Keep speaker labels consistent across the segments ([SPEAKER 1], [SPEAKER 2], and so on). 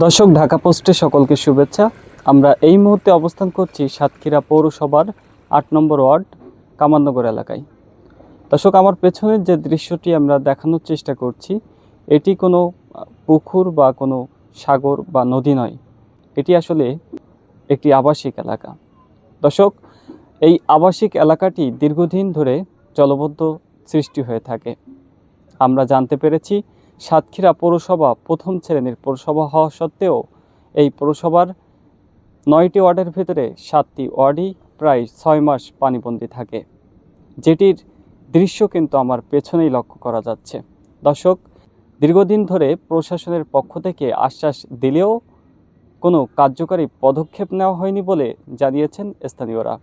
[SPEAKER 1] দর্শক, ঢাকা পোস্টে সকলকে শুভেচ্ছা। আমরা এই মুহূর্তে অবস্থান করছি সাতক্ষীরা পৌরসভার আট নম্বর ওয়ার্ড কামাননগর এলাকায়। দর্শক, আমার পেছনের যে দৃশ্যটি আমরা দেখানোর চেষ্টা করছি, এটি কোনো পুকুর বা কোনো সাগর বা নদী নয়। এটি আসলে একটি আবাসিক এলাকা। দর্শক, এই আবাসিক এলাকাটি দীর্ঘদিন ধরে জলবদ্ধ সৃষ্টি হয়ে থাকে। আমরা জানতে পেরেছি সাতক্ষীরা পৌরসভা প্রথম শ্রেণির পৌরসভা হওয়া সত্ত্বেও এই পৌরসভার নয়টি ওয়ার্ডের ভিতরে সাতটি ওয়ার্ডই প্রায় ছয় মাস পানিবন্দী থাকে। যেটির দৃশ্য কিন্তু আমার পেছনেই লক্ষ্য করা যাচ্ছে। দর্শক, দীর্ঘদিন ধরে প্রশাসনের পক্ষ থেকে আশ্বাস দিলেও কোনো কার্যকারী পদক্ষেপ নেওয়া হয়নি বলে জানিয়েছেন স্থানীয়রা।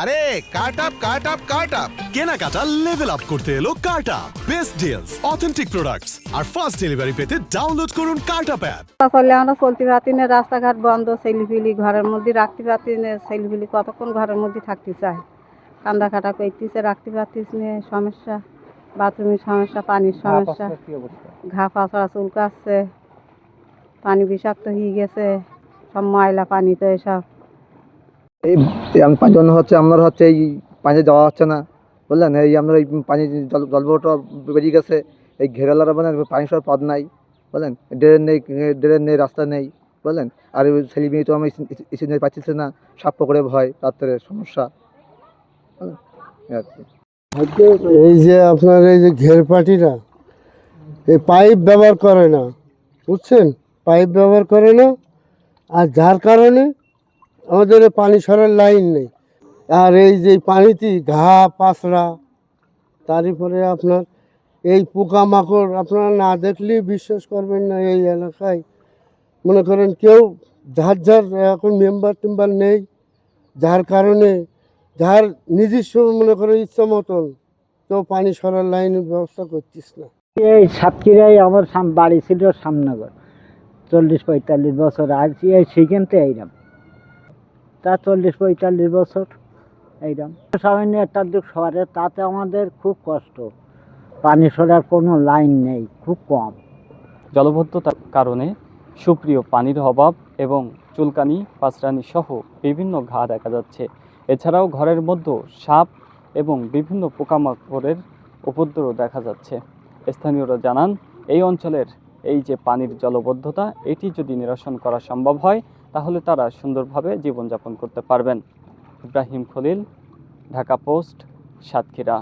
[SPEAKER 2] আরে cut up cut up cut up
[SPEAKER 3] কেনাকাটা লেভেল আপ করতে এলো Karta best deals authentic products আর ফাস্ট ডেলিভারি পেতে ডাউনলোড করুন কার্টা অ্যাপ
[SPEAKER 4] চলে আমরা চলতে পারছি না রাস্তাঘাট বন্ধ ছেলিফিলি ঘরের মধ্যে রাখতে পারছি না ছেলিফিলি কতক্ষণ ঘরের মধ্যে থাকতে চায়? কান্দা কাটা করতেছে রাখতে পারতিস না সমস্যা বাথরুমের সমস্যা পানির সমস্যা। ঘা পাছড়া চুলকাচ্ছে পানি বিষাক্ত হয়ে গেছে সব ময়লা পানি তো এসব।
[SPEAKER 5] এই পাঁচজন হচ্ছে, আপনার হচ্ছে এই পানি যাওয়া হচ্ছে না, বুঝলেন? এই আমরা এই পানি জল, জলবটা বেরিয়ে গেছে, এই ঘেরালার মানে পানি সর পথ নাই, বুঝলেন? ড্রেন নেই ড্রেন নেই, রাস্তা নেই, বুঝলেন? আর ছেলে মেয়ে তো আমি এসে নিয়ে পাচ্ছিস না, সাপ পকড়ে ভয়, রাত্রে সমস্যা? এই
[SPEAKER 6] যে আপনার এই যে ঘেরপাটিরা এই পাইপ ব্যবহার করে না, বুঝছেন? পাইপ ব্যবহার করে না, আর যার কারণে আমাদের পানি সরার লাইন নেই। আর এই যে পানিতে ঘা, পাঁচড়া, তারপরে আপনার এই পোকামাকড় আপনারা না দেখলেই বিশ্বাস করবেন না এই এলাকায়। মনে করেন কেউ যার যার এখন মেম্বার টেম্বার নেই, যার কারণে যার নিজস্ব মনে করেন ইচ্ছা মতন কেউ পানি সরার লাইনের ব্যবস্থা করছিস না।
[SPEAKER 7] এই সাতক্ষীরায় আমার বাড়ি ছিল সামনগর চল্লিশ পঁয়তাল্লিশ বছর আজ এই সেইখানতে এইরাম তা চল্লিশ পঁয়তাল্লিশ বছর এইরাম সামান্য একটা দুঃখ শহরে, তাতে আমাদের খুব কষ্ট। পানি সরার কোনো লাইন নেই, খুব কম।
[SPEAKER 1] জলবদ্ধতার কারণে সুপ্রিয় পানির অভাব এবং চুলকানি, পাঁচরানি সহ বিভিন্ন ঘা দেখা যাচ্ছে। এছাড়াও ঘরের মধ্যে সাপ এবং বিভিন্ন পোকামাকড়ের উপদ্রব দেখা যাচ্ছে। স্থানীয়রা জানান, এই অঞ্চলের এই যে পানির জলবদ্ধতা, এটি যদি নিরসন করা সম্ভব হয় তাহলে তারা সুন্দরভাবে জীবনযাপন করতে পারবেন। ইব্রাহিম খলিল ঢাকা পোস্ট সাতক্ষীরা।